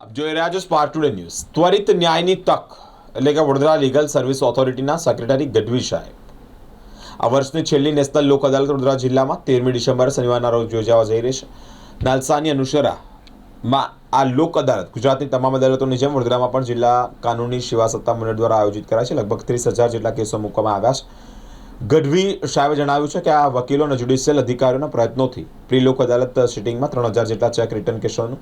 આપ જોઈ રહ્યા છો સ્પાર્ક ટુડે ન્યૂઝ ત્વરિત ન્યાયની તક, એટલે કે વડોદરા લીગલ સર્વિસ ઓથોરિટીના સેક્રેટરી ગઢવી સાહેબ. આ વર્ષની છેલ્લી નેશનલ લોક અદાલત વડોદરા જિલ્લામાં તેરમી ડિસેમ્બર શનિવારના રોજ યોજાવા જઈ રહી છે. નાલસાની અનુસરામાં આ લોક અદાલત, ગુજરાતની તમામ અદાલતોની જેમ વડોદરામાં પણ જિલ્લા કાનૂની સેવા સત્તા મંડળ દ્વારા આયોજિત કરાય છે. લગભગ ત્રીસ હજાર જેટલા કેસો મૂકવામાં આવ્યા છે. ગઢવી સાહેબે જણાવ્યું છે કે આ વકીલો અને જ્યુડિશિયલ અધિકારીઓના પ્રયત્નોથી પ્રી લોક અદાલત સિટિંગમાં ત્રણ હજાર જેટલા ચેક રિટર્ન કેસોનું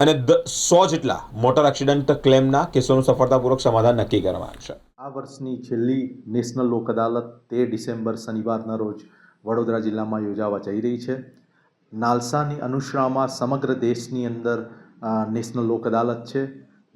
અને સો જેટલા મોટર એક્સિડન્ટ ક્લેમના કેસોનું સફળતાપૂર્વક સમાધાન નક્કી કરવામાં આવશે આ વર્ષની છેલ્લી નેશનલ લોક અદાલત તેર ડિસેમ્બર શનિવારના રોજ વડોદરા જિલ્લામાં યોજાવા જઈ રહી છે. નાલસાની અનુશ્રામાં સમગ્ર દેશની અંદર નેશનલ લોક અદાલત છે.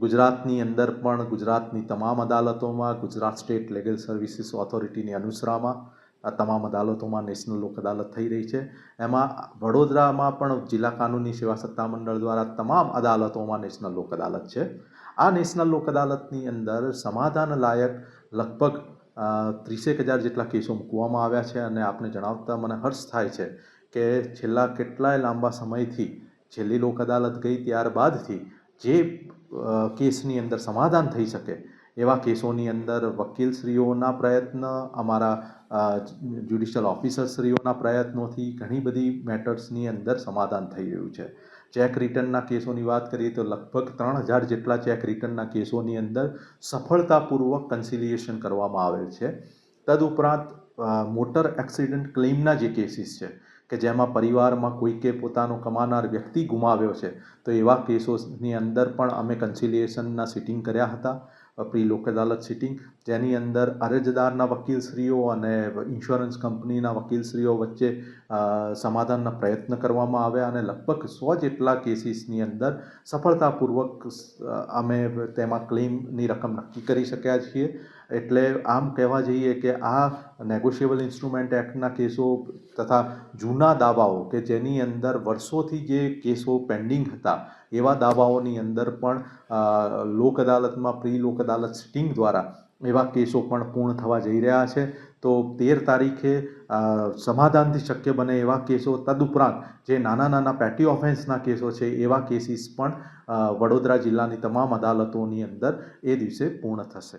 ગુજરાતની અંદર પણ ગુજરાતની તમામ અદાલતોમાં, ગુજરાત સ્ટેટ લીગલ સર્વિસીસ ઓથોરિટીની અનુસરામાં આ તમામ અદાલતોમાં નેશનલ લોક અદાલત થઈ રહી છે. એમાં વડોદરામાં પણ જિલ્લા કાનૂની સેવા સત્તા મંડળ દ્વારા તમામ અદાલતોમાં નેશનલ લોક અદાલત છે. આ નેશનલ લોક અદાલતની અંદર સમાધાન લાયક લગભગ ત્રીસેક હજાર જેટલા કેસો મૂકવામાં આવ્યા છે અને આપને જણાવતા મને હર્ષ થાય છે કે છેલ્લા કેટલાય લાંબા સમયથી છેલ્લી લોક અદાલત ગઈ ત્યારબાદથી જે કેસની અંદર સમાધાન થઈ શકે એવા કેસોની અંદર વકીલશ્રીઓના પ્રયત્ન, અમારા જ્યુડિશિયલ ઓફિસરશ્રીઓના પ્રયત્નોથી ઘણી બધી મેટર્સની અંદર સમાધાન થઈ રહ્યું છે. ચેક રિટર્નના કેસોની વાત કરીએ તો લગભગ ત્રણ હજાર જેટલા ચેક રિટર્નના કેસોની અંદર સફળતાપૂર્વક કન્સિલિએશન કરવામાં આવેલ છે. તદુપરાંત મોટર એક્સિડન્ટ ક્લેમના જે કેસીસ છે, કે જેમાં પરિવારમાં કોઈકે પોતાનો કમાનાર વ્યક્તિ ગુમાવ્યો છે, તો એવા કેસોની અંદર પણ અમે કન્સિલિએશનના સિટિંગ કર્યા હતા. પ્રી લોક અદાલત સિટિંગ જેની અંદર અરજદારના વકીલશ્રીઓ અને ઇન્સ્યોરન્સ કંપનીના વકીલશ્રીઓ વચ્ચે સમાધાનના પ્રયત્ન કરવામાં આવ્યા અને લગભગ સો જેટલા કેસીસની અંદર સફળતાપૂર્વક અમે તેમાં ક્લેમની રકમ નક્કી કરી શક્યા છીએ. એટલે આમ કહેવા જઈએ કે આ નેગોશિયેબલ ઇન્સ્ટ્રુમેન્ટ એક્ટના કેસો તથા જૂના દાવાઓ કે જેની અંદર વર્ષોથી જે કેસો પેન્ડિંગ હતા, એવા દાવાઓની અંદર પણ લોક અદાલતમાં, પ્રી લોક અદાલત સિટિંગ દ્વારા એવા કેસો પણ પૂર્ણ થવા જઈ રહ્યા છે. તો તેર તારીખે સમાધાનથી શક્ય બને એવા કેસો, તદુપરાંત જે નાના નાના પેટી ઓફેન્સના કેસો છે, એવા કેસીસ પણ વડોદરા જિલ્લાની તમામ અદાલતોની અંદર એ દિવસે પૂર્ણ થશે.